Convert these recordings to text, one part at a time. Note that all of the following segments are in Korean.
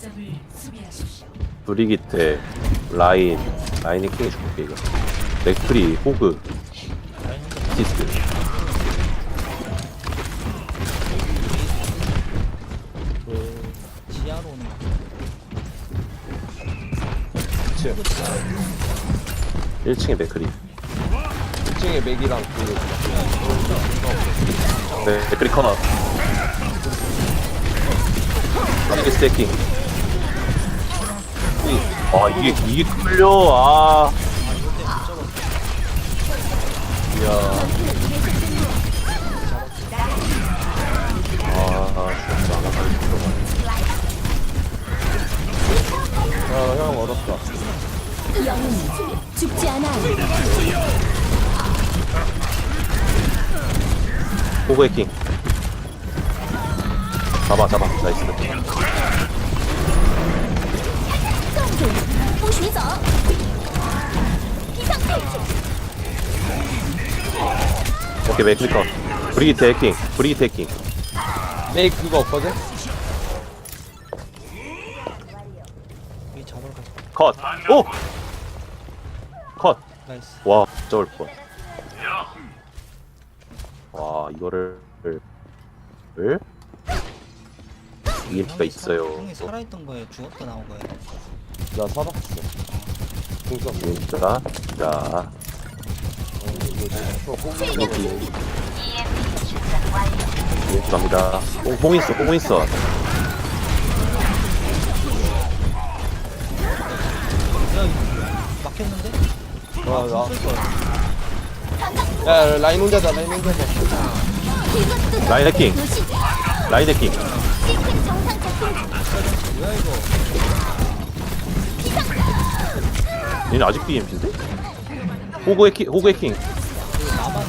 거점을 수비하십시오. 브리기테 라인 라인이 킹이 줄게 이거 맥프리 호그 티스 그 지하로 오는 거. 그치 1층에 맥크리 1층에 맥이랑 그 네 맥크리 커너 이게 스테이킹 아 이게 이게 끌려. 아. 이야. 아 진짜 안 나가는 아형 어렵다. 영웅은 죽지 않아. 호그의 킹. 잡아 잡아. 나이스 不许走！披上佩奇， 오케이 맥크리 컷 브리기테 해킹 브리기테 해킹 맥 그거 없거든? 여기 잡으러 가자. 컷! 오! 컷! 나이스. 와, 저걸 뻔. 와, 이거를, 을? EMP가 형이 있어요. 살- 형이 살아있던 거에 죽었다 나온 거예요. 나 살았어 궁서 진짜? 자, EMP 갑니다. 뽕, 뽕 있어, 뽕 있어. 막혔는데? 아. 나. 야 라인 혼자다 라인 혼자다 라인 해킹. 라인 해킹. 뭐야 이거? 얘는 아직도 EMP인데? 나만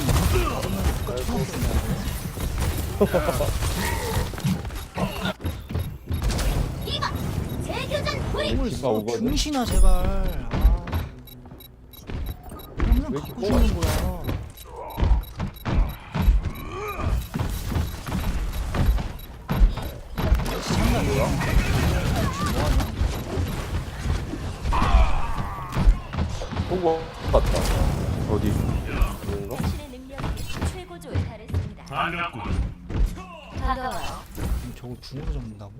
이거 재교전 불이. 힘을 기가 써. 오거든? 중신아 제발. 아. 항상 이렇게 갖고 죽는 거야. 장난이야? 보고 봤다 어디? 이거? 반가워요. 그럼 저거 중으로 잡는다고?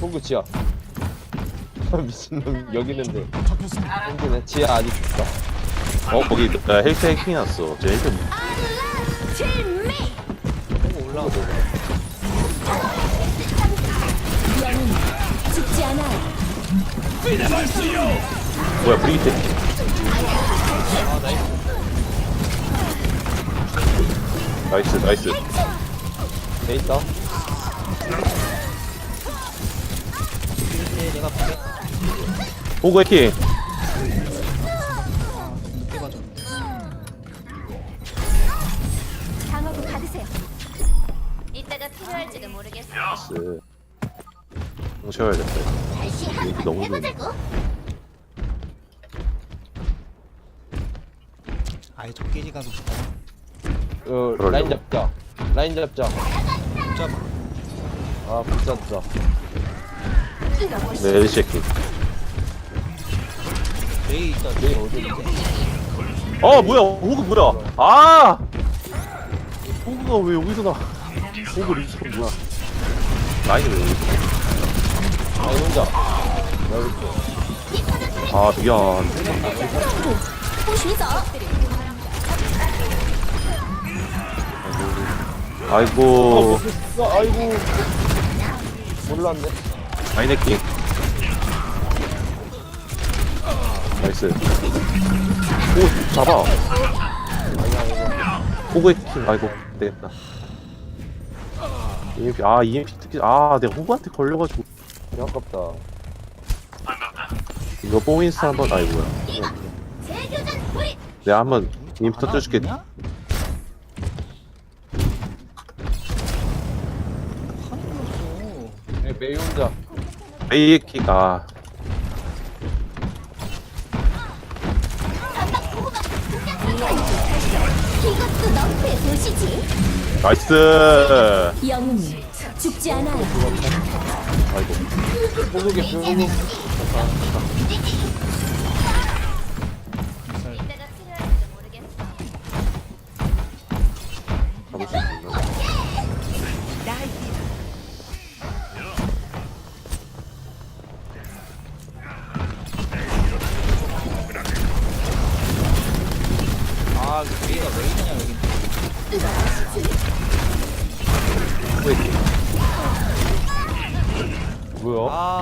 보고 지하 미친놈 여기 있는데 힘드네 지하 아직 있다 어, 거기, 나 헬스 해킹 났어. 저 헬스. 보고 올라오고. 뭐야, 브리기테. 아 나이스. 나이스. 돼 있다 보게. 호그 해킹. 아예 적게지 가서 죽다. 어, 그러려고. 라인 잡자 라인 잡자 진짜 아 붙잡자 이러고 네, 헬스 해킹. 메이 있다. 메이 어디 있지? 어 뭐야 호그 뭐야 아 호그가 왜 여기서 나 호그 리스크 뭐야 라인이 왜 여기서 라인 혼자 아 미안 不许走！ 아이고. 어, 아이고. 몰랐네. 해킹. 나이스. 오 잡아. 호그 해킹. 아이고 되겠다. EMP 아 EMP 특히 아 내가 호그한테 걸려가지고. 아깝다. 이거 뽕인스 한번 아이 뭐야. 재교전 불이. 내가 한번 EMP 터뜨려줄게 메이 혼자 이것도 도시지. 나이스 죽지 않아요. 아이고 호구 이때가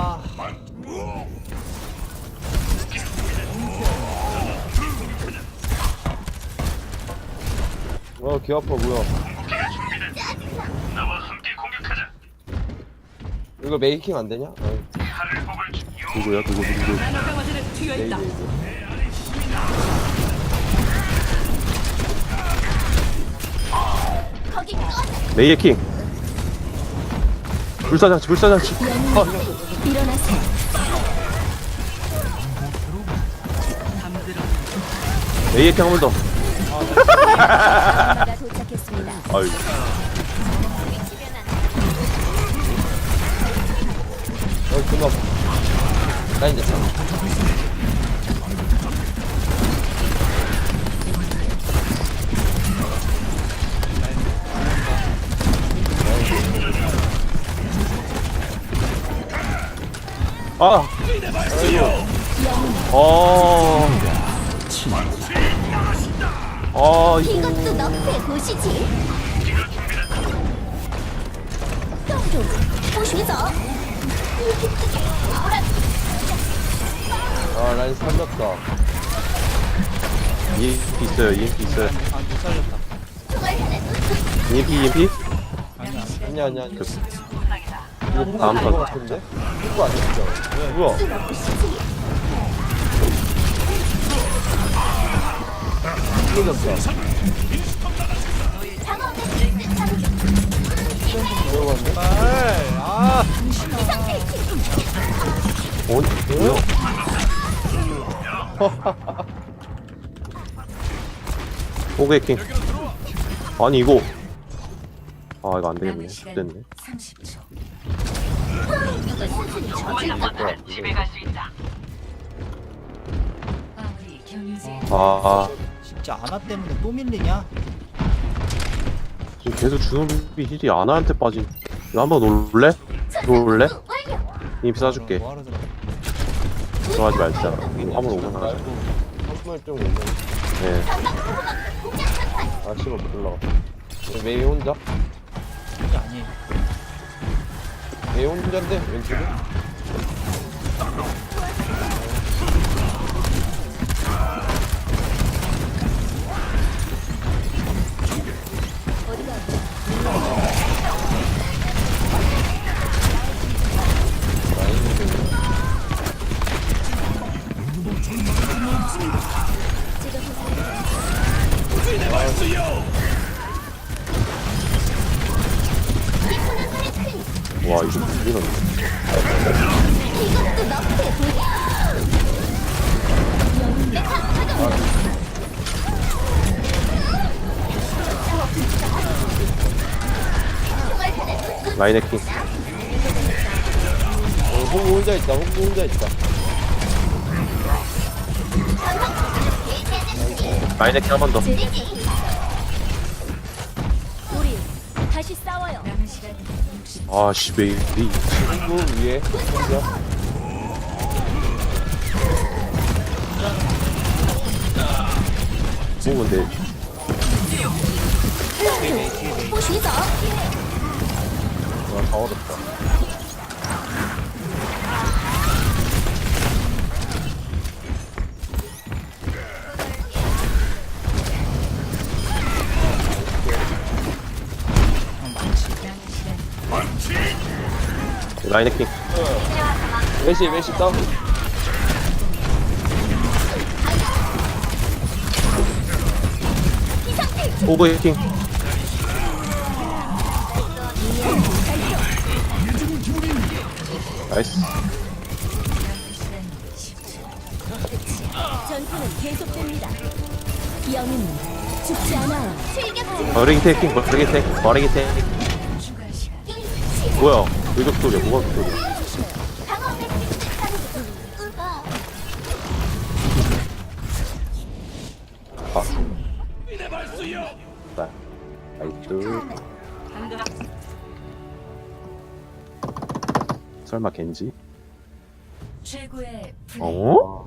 뭐야? 아, 와, 귀 아파, 뭐야. 이거 메이킹 안 되냐? 어, 누구야 누구 누구 메이, 메이. 거기 꺼. 메이의 킹 불사장치 불사장치 일어나세요. 메이의 킹한 번더 엄마가 도착했습니다. 아유. 어, 아파. 나 이제 참. 아 어. 아 이거 이것도 너프에 보시지. 아, 라인 살렸다. EMP 있어요 EMP 있어요 아, 못 살렸다. EMP EMP 아니야. 아니야, 아니야, 아니야. 그 다음 거턴 같은데? 호구 아니었죠? 뭐야 틀렸다. 들어갔네? 아, 어? 뭐야 호그의 킹 아니 이거 아 이거 안 되겠네 됐네 아 진짜 아나 때문에 또 밀리냐? 지금 계속 주노비 힐이 아나한테 빠진 이거 한번 올래? 올래? EMP 쏴줄게 뭐하러 들어? 들어가지 말자 한번 오면 가자 한발 좀 오면. 네 아, 싫어, 못 올라가. 메이 혼자? 아니 에요. 메이 혼자인데, 왼쪽에? 와 이거 무기는 이것도 너프에 보시. 라인의 킹 어, 호구 혼자 있다, 호구 혼자 있다. 라인의 킹한 번더 우리 다시 싸워요. 아씨 메이 호구 위에, 혼자. 뭐 근데 보시죠. 와, 다 얼었다. 라인의 킹 메시, 메시 다운. 호그의 킹 나이스 전투는 계속됩니다. 영웅은 죽지 않아요. 출격 버리기 테이킹 버리기 테이킹 버리기 테이킹 뭐야 외적 소리야 뭐가 그 소리야. 아 나, 나이스 설마 겐지? 최고의 플레이. 어?